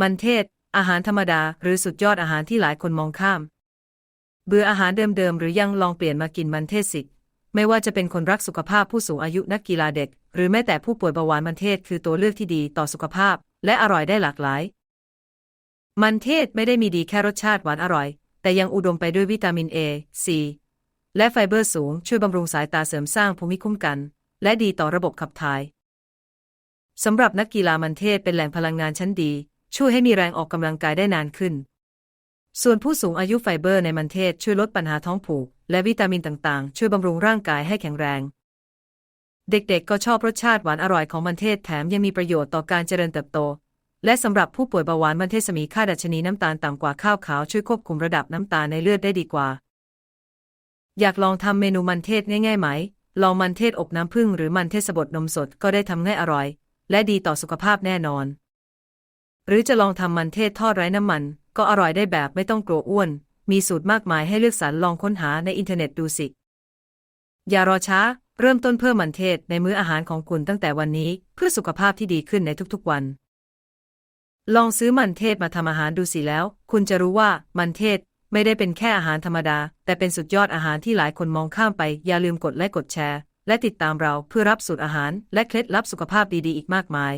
มันเทศ อาหารธรรมดา หรือสุดยอดอาหารที่หลายคนมองข้าม เบื่ออาหารเดิมๆ หรือยังลองเปลี่ยนมากินมันเทศสิ ไม่ว่าจะเป็นคนรักสุขภาพผู้สูงอายุนักกีฬาเด็ก หรือแม้แต่ผู้ป่วยเบาหวานมันเทศคือตัวเลือกที่ดีต่อสุขภาพ และอร่อยได้หลากหลาย มันเทศไม่ได้มีดีแค่รสชาติหวานอร่อย แต่ยังอุดมไปด้วยวิตามิน A, C และไฟเบอร์สูงช่วยบำรุงสายตาเสริมสร้างภูมิคุ้มกัน และดีต่อระบบขับถ่ายสำหรับนักกีฬามันเทศเป็นแหล่งพลังงานชั้นดี ช่วยให้มีแรงออกกำลังกายได้นานขึ้น ส่วนผู้สูงอายุไฟเบอร์ในมันเทศช่วยลดปัญหาท้องผูก และวิตามินต่างๆ ช่วยบำรุงร่างกายให้แข็งแรง เด็กๆ ก็ชอบรสชาติหวานอร่อยของมันเทศแถมยังมีประโยชน์ต่อการเจริญเติบโต และสำหรับผู้ป่วยเบาหวานมันเทศมีค่าดัชนีน้ำตาลต่ำกว่าข้าวขาวช่วยควบคุมระดับน้ำตาลในเลือดได้ดีกว่า อยากลองทำเมนูมันเทศง่ายๆไหม ลองมันเทศอบน้ำผึ้งหรือมันเทศบดนมสดก็ได้ทำง่ายอร่อย และดีต่อสุขภาพแน่นอน หรือจะลองทำมันเทศทอดไร้น้ำมัน ก็อร่อยได้แบบไม่ต้องกลัวอ้วน มีสูตรมากมายให้เลือกสรรลองค้นหาในอินเทอร์เน็ตดูสิ อย่ารอช้า เริ่มต้นเพิ่มมันเทศในมื้ออาหารของคุณตั้งแต่วันนี้ เพื่อสุขภาพที่ดีขึ้นในทุกๆวัน ลองซื้อมันเทศมาทำอาหารดูสิแล้ว คุณจะรู้ว่ามันเทศไม่ได้เป็นแค่อาหารธรรมดา แต่เป็นสุดยอดอาหารที่หลายคนมองข้ามไป อย่าลืมกดไลค์กดแชร์ และติดตามเราเพื่อรับสูตรอาหาร และเคล็ดลับสุขภาพดีๆอีกมากมาย